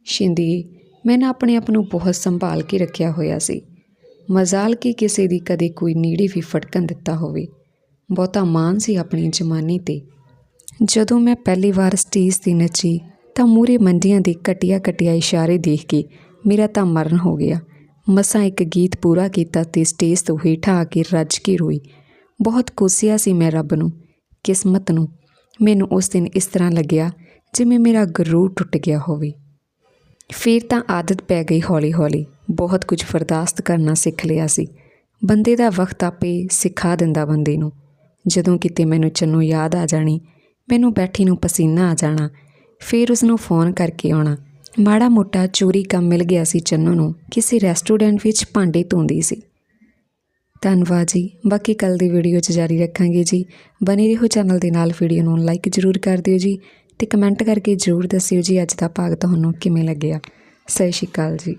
ਸ਼ਿੰਦੀ, ਮੈਂ ਨਾ ਆਪਣੇ ਆਪ ਨੂੰ ਬਹੁਤ ਸੰਭਾਲ ਕੇ ਰੱਖਿਆ ਹੋਇਆ ਸੀ। ਮਜ਼ਾਲ ਕਿ ਕਿਸੇ ਦੀ ਕਦੇ ਕੋਈ ਨੀੜੀ ਵੀ ਫਟਕਣ ਦਿੱਤਾ ਹੋਵੇ। ਬਹੁਤਾ ਮਾਣ ਸੀ ਆਪਣੀ ਜਮਾਨੀ ਤੇ। ਜਦੋਂ ਮੈਂ ਪਹਿਲੀ ਵਾਰ ਸਟੇਜ ਤੇ ਨੱਚੀ, ਤਾਂ ਮੂਰੇ ਮੰਡੀਆਂ ਦੇ ਕਟਿਆ ਕਟਿਆ ਇਸ਼ਾਰੇ ਦੇਖ ਕੇ ਮੇਰਾ ਤਾਂ ਮਰਨ ਹੋ ਗਿਆ। ਮਸਾਂ ਇੱਕ ਗੀਤ ਪੂਰਾ ਕੀਤਾ ਤੇ ਸਟੇਜ ਤੋਂ ਹੇਠਾਂ ਆ ਕੇ ਰੱਜ ਕੇ ਰੋਈ। ਬਹੁਤ ਕੋਸਿਆ ਸੀ ਮੈਂ ਰੱਬ ਨੂੰ, ਕਿਸਮਤ ਨੂੰ। ਮੈਨੂੰ ਉਸ ਦਿਨ ਇਸ ਤਰ੍ਹਾਂ ਲੱਗਿਆ ਜਿਵੇਂ ਮੇਰਾ ਗਰੂਰ ਟੁੱਟ ਗਿਆ ਹੋਵੇ। ਫਿਰ ਤਾਂ ਆਦਤ ਪੈ ਗਈ ਹੌਲੀ-ਹੌਲੀ। ਬਹੁਤ ਕੁਝ ਬਰਦਾਸ਼ਤ ਕਰਨਾ ਸਿੱਖ ਲਿਆ ਸੀ। ਬੰਦੇ ਦਾ ਵਕਤ ਆਪੇ ਸਿਖਾ ਦਿੰਦਾ ਬੰਦੇ ਨੂੰ। ਜਦੋਂ ਕਿਤੇ ਮੈਨੂੰ ਚੰਨੂ ਯਾਦ ਆ ਜਾਣੀ, ਮੈਨੂੰ ਬੈਠੀ ਨੂੰ ਪਸੀਨਾ ਆ ਜਾਣਾ, ਫਿਰ ਉਸ ਨੂੰ ਫੋਨ ਕਰਕੇ ਆਉਣਾ। ਮਾੜਾ ਮੋਟਾ ਚੋਰੀ ਕੰਮ ਮਿਲ ਗਿਆ ਸੀ ਚੰਨੂ ਨੂੰ, ਕਿਸੇ ਰੈਸਟੋਰੈਂਟ ਵਿੱਚ ਭਾਂਡੇ ਧੋਂਦੀ ਸੀ। ਧੰਨਵਾਦ ਜੀ, ਬਾਕੀ ਕੱਲ ਦੀ ਵੀਡੀਓ 'ਚ ਜਾਰੀ ਰੱਖਾਂਗੇ ਜੀ। ਬਨੇ ਰਹੋ ਚੈਨਲ ਦੇ ਨਾਲ, ਵੀਡੀਓ ਨੂੰ ਲਾਈਕ ਜ਼ਰੂਰ ਕਰ ਦਿਓ ਜੀ। ਤੇ ਕਮੈਂਟ ਕਰਕੇ ਜ਼ਰੂਰ ਦੱਸਿਓ ਜੀ ਅੱਜ ਦਾ ਭਾਗ ਤੁਹਾਨੂੰ ਕਿਵੇਂ ਲੱਗਿਆ। ਸਤਿ ਸ਼੍ਰੀ ਅਕਾਲ ਜੀ।